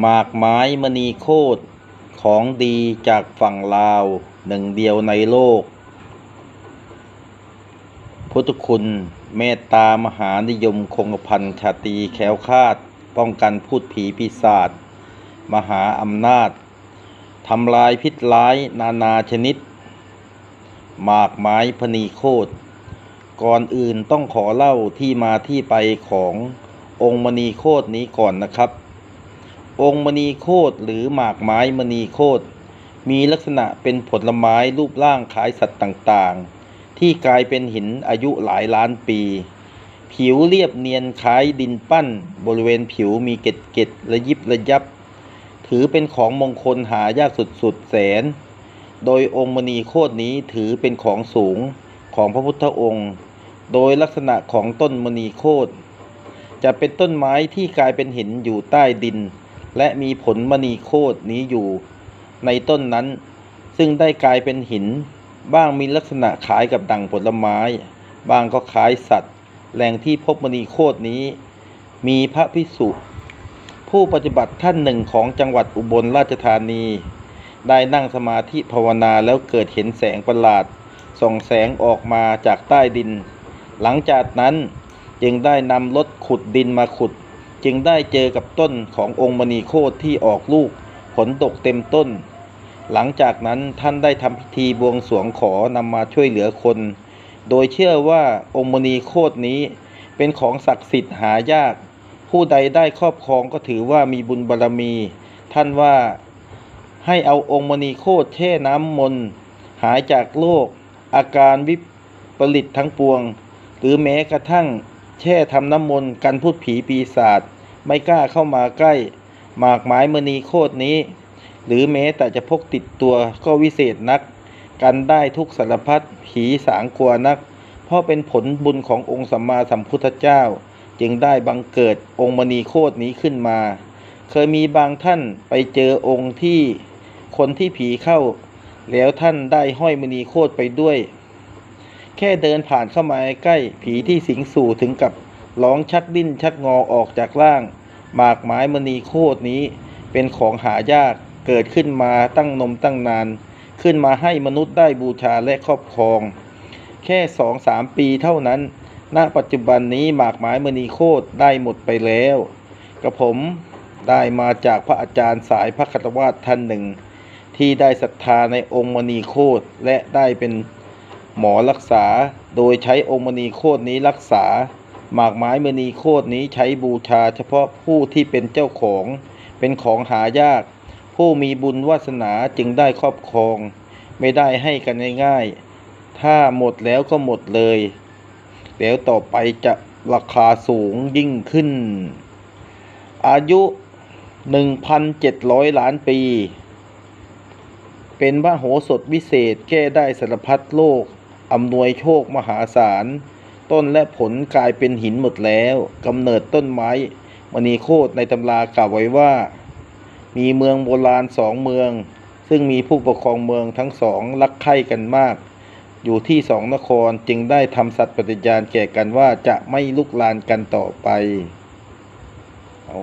หมากไม้มณีโคตรของดีจากฝั่งลาวหนึ่งเดียวในโลก พุทธคุณเมตตามหานิยมคงพันชาตีแค้วคาด ป้องกันพูดผีปีศาจมหาอำนาจทำลายพิษร้ายนานาชนิด หมากไม้พณีโคตรก่อนอื่นต้องขอเล่าที่มาที่ไปขององค์มณีโคตรนี้ก่อนนะครับ องค์มณีโคตรหรือหมากไม้มณีโคตรมีลักษณะเป็นผลไม้รูปร่างคล้ายสัตว์ต่างๆ ที่กลายเป็นหินอายุหลายล้านปี ผิวเรียบเนียนคล้ายดินปั้น บริเวณผิวมีเกล็ดเกล็ดระยิบระยับ ถือเป็นของมงคลหายากสุดๆแสน โดยองค์มณีโคตรนี้ถือเป็นของสูงของพระพุทธองค์ โดยลักษณะของต้นมณีโคตรจะเป็นต้นไม้ที่กลายเป็นหินอยู่ใต้ดิน และมีผลมณีโคตรนี้อยู่ในต้นนั้น ซึ่งได้กลายเป็นหิน บ้างมีลักษณะคล้ายกับดั่งผลไม้ บางก็คล้ายสัตว์ แหล่งที่พบมณีโคตรนี้ มีพระพิสุผู้ปฏิบัติท่านหนึ่งของจังหวัดอุบลราชธานี ได้นั่งสมาธิภาวนาแล้วเกิดเห็นแสงประหลาด ส่องแสงออกมาจากใต้ดิน หลังจากนั้นจึงได้นำรถขุดดินมาขุด จึงได้เจอกับต้นขององค์มณีโคตรที่ออกลูกผลตกเต็มต้น หลังจากนั้นท่านได้ทำพิธีบวงสรวงขอนำมาช่วยเหลือคน โดยเชื่อว่าองค์มณีโคตรนี้ เป็นของศักดิ์สิทธิ์หายาก ผู้ใดได้ครอบครองก็ถือว่ามีบุญบารรมี ท่านว่าให้เอาองค์มณีโคตรแช่น้ำมนต์หายจากโรคอาการวิปริตทั้งปวง หรือแม้กระทั่งแช่ทำน้ำมนต์กันพูดผีปีศาจ ไม่กล้าเข้ามาใกล้ หมากไม้มณีโคตรนี้ หรือแม้แต่จะพกติดตัวก็วิเศษนัก กันได้ทุกสารพัดผีสางกลัวนัก เพราะเป็นผลบุญขององค์สัมมาสัมพุทธเจ้า จึงได้บังเกิดองค์มณีโคตรนี้ขึ้นมา เคยมีบางท่านไปเจอองค์ที่คนที่ผีเข้า แล้วท่านได้ห้อยมณีโคตรไปด้วย แค่เดินผ่านเข้ามาใกล้ผีที่สิงสู่ถึงกับร้องชักดิ้นชักงอออกจากร่าง หมากไม้มณีโคตรนี้ เป็นของหายากเกิดขึ้นมาตั้งนมตั้งนาน ขึ้นมาให้มนุษย์ได้บูชาและครอบครอง แค่สองสามปีเท่านั้น ณปัจจุบันนี้หมากไม้มณีโคตรได้หมดไปแล้ว กระผมได้มาจากพระอาจารย์สายพระคตวาสท่านหนึ่ง ที่ได้ศรัทธาในองค์มณีโคตรและได้เป็นหมอรักษาโดยใช้องค์มณีโคตรนี้รักษา หมากไม้มณีโคตรนี้ใช้บูชาเฉพาะผู้ที่เป็นเจ้าของ เป็นของหายาก ผู้มีบุญวาสนาจึงได้ครอบครอง ไม่ได้ให้กันง่ายๆ ถ้าหมดแล้วก็หมดเลยแล้วต่อไปจะราคาสูงยิ่งขึ้น อายุ 1,700 ล้านปี เป็นพระโหสถวิเศษแก้ได้สารพัดโลกอำนวยโชคมหาศาล ต้นและผลกลายเป็นหินหมดแล้วกำเนิดต้นไม้มณีโคตรในตำรากล่าวไว้ว่า มีเมืองโบราณสองเมือง ซึ่งมีผู้ปกครองเมืองทั้งสองรักใคร่กันมาก อยู่ที่สองนครจึงได้ทำสัตย์ปฏิญาณแก่กันว่าจะไม่ลุกลานกันต่อไปเอา